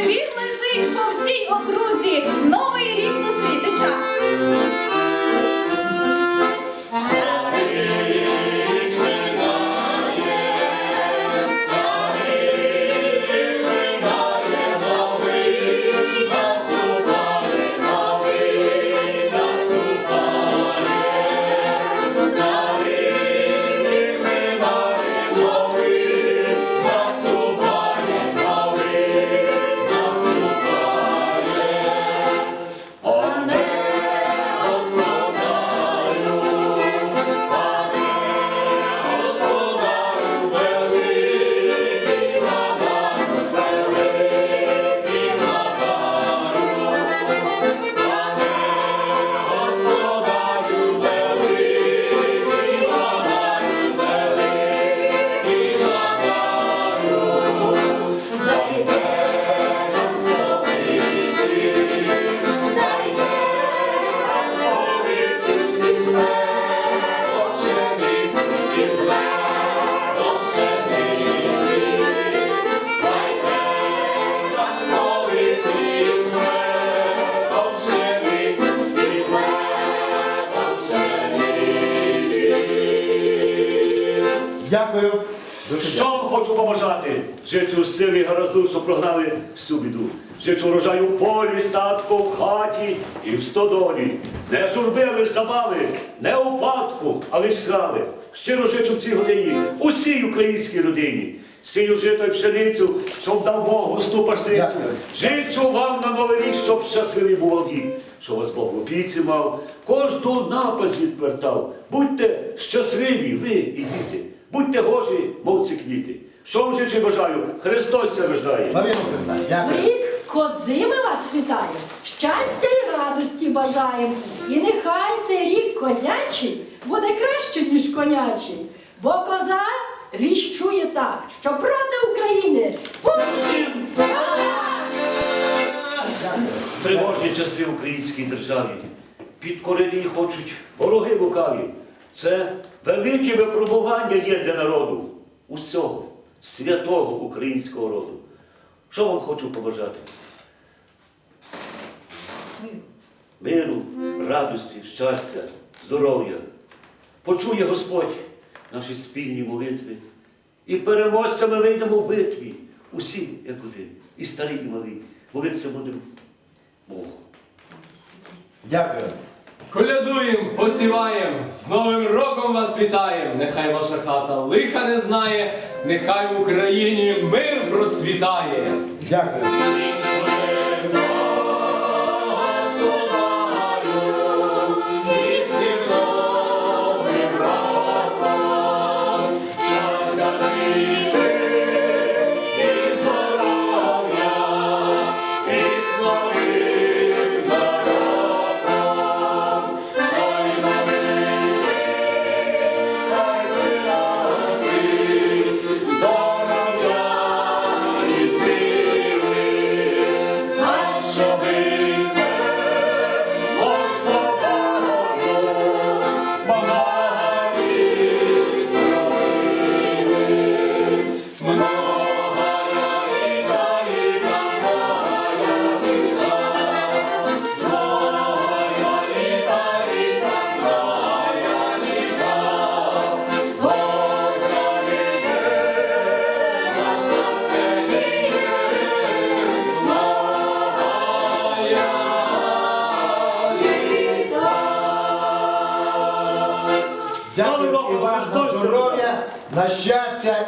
দেবী Дякую. Що вам хочу побажати? Жичу сили і гаразду, що прогнали всю біду. Жичу врожаю в полі, статку в хаті і в стодолі. Не журби, ж забави, не упадку, але ж слави. Щиро жичу в цій годині усій українській родині. Сію жито й пшеницю, щоб дав Бог густу пашницю. Дякую. Жичу вам на новий рік, щоб щасливий був вік, що вас Бог в опіці мав, кожну напасть відвертав. Будьте щасливі, ви і діти, будьте гожі, мов ці квіти. Що вам жичу бажаю? Христос ся рождає. Славімо Христа. Дякую. рік кози ми вас вітаємо, щастя і радості бажаємо. І нехай цей рік козячий буде краще, ніж конячий. Бо коза віщує так, що проти України Путін зла! Тривожні часи в українській державі. Підкорити її хочуть вороги лукаві. Це велике випробування є для народу, усього святого українського роду. Що вам хочу побажати? Миру, радості, щастя, здоров'я. Почує Господь наші спільні молитви. І переможцями вийдемо в битві. Усі, як один, і старі, і малі. Молитися будемо Богу. Дякую. Колядуєм, посіваєм, з Новим роком вас вітаєм. Нехай ваша хата лиха не знає, нехай в Україні мир процвітає. Дякую. На щастя.